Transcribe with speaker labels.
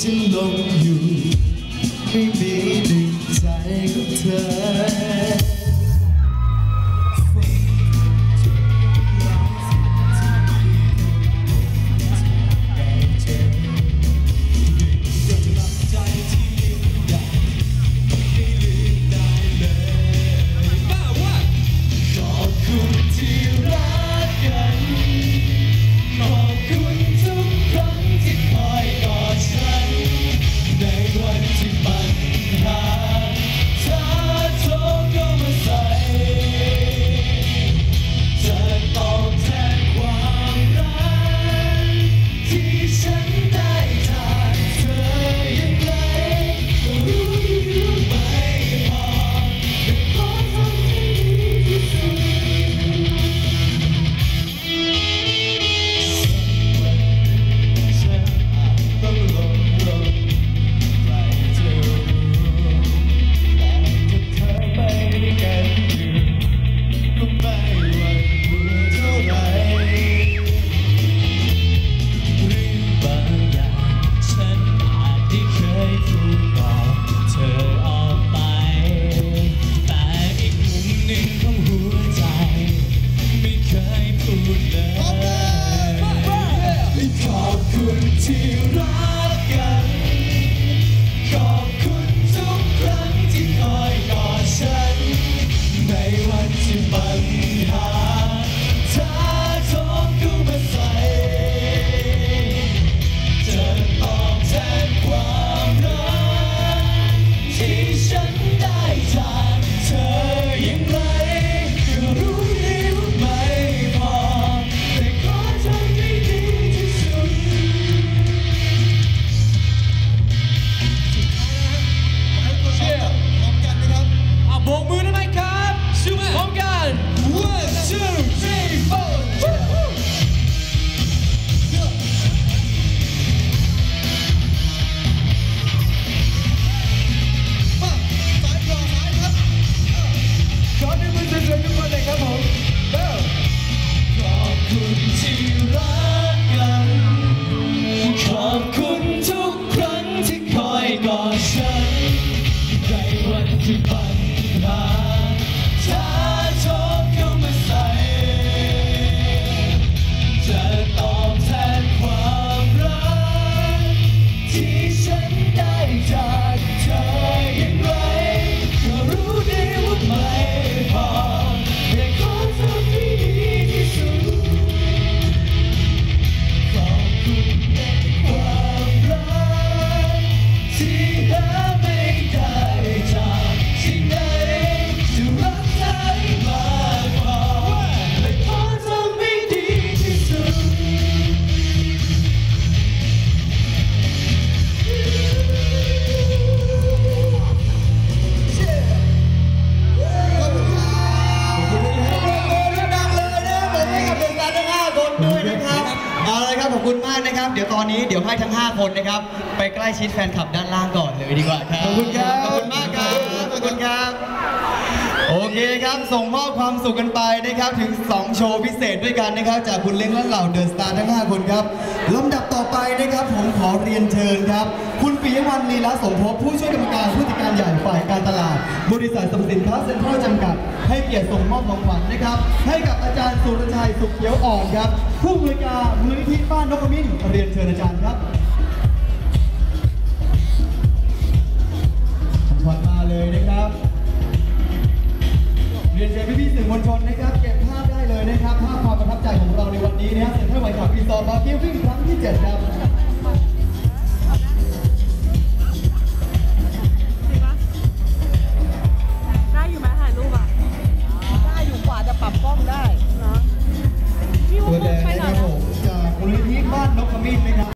Speaker 1: ฉันลงอยู่ ไม่มีหนึ่งใจของเธอ คุณ กมือได้ไหมครับ
Speaker 2: ชูมา
Speaker 1: พร้อมกัน one two three four
Speaker 2: มาสายก่อสายครับ
Speaker 1: ขอให้มือสวยๆทุกคนเลยครับผมเร็วขอบคุณที่รักกัน ขอบคุณทุกครั้งที่คอยกอดฉันในวันที่ปัญหา ครับขอ
Speaker 2: บคุณมากนะครับ เดี๋ยวตอนนี้เดี๋ยวให้ทั้ง 5 คนนะครับ ไปใกล้ชิดแฟนคลับด้านล่างก่อนเลยดีกว่าครับ
Speaker 1: ขอบคุณครับ
Speaker 2: ขอบคุณมากครับ ขอบคุณครับ โอเคครับ ส่งมอบความสุขกันไปนะครับ ถึง 2 โชว์พิเศษด้วยกันนะครับ จากคุณเล้งและเหล่าเดอะสตาร์ทั้ง 5 คนครับลำดับต่อไปนะครับผมข อเรียนเชิญครับ คุณปิยวัลลีลาสมภพผู้ช่วยกรรมการผู้จัดการใหญ่ฝ่ายการตลาด บริษัทสรรพสินค้าเซ็นทรัลจำกัด ให้เกียรติส่งมอบของขวัญนะครับ ให้กับอาจารย์สุรชัยสุขเขียวอ่อนครับ ผู้อำนวยการมูลนิธิบ้านนกขมิ้นเรียนเชิญอาจารย์ครับของขวัญมาเลยนะครับ เรียนเชิญพี่ๆสื่อมวลชนนะครับเก็บภาพได้เลยนะครับภาพความประทับใจของเราในวันนี้นะครับเซ็นทรัลไวท์ขับรีสอร์บาร์เกวิ่งครั้งที่7ครับ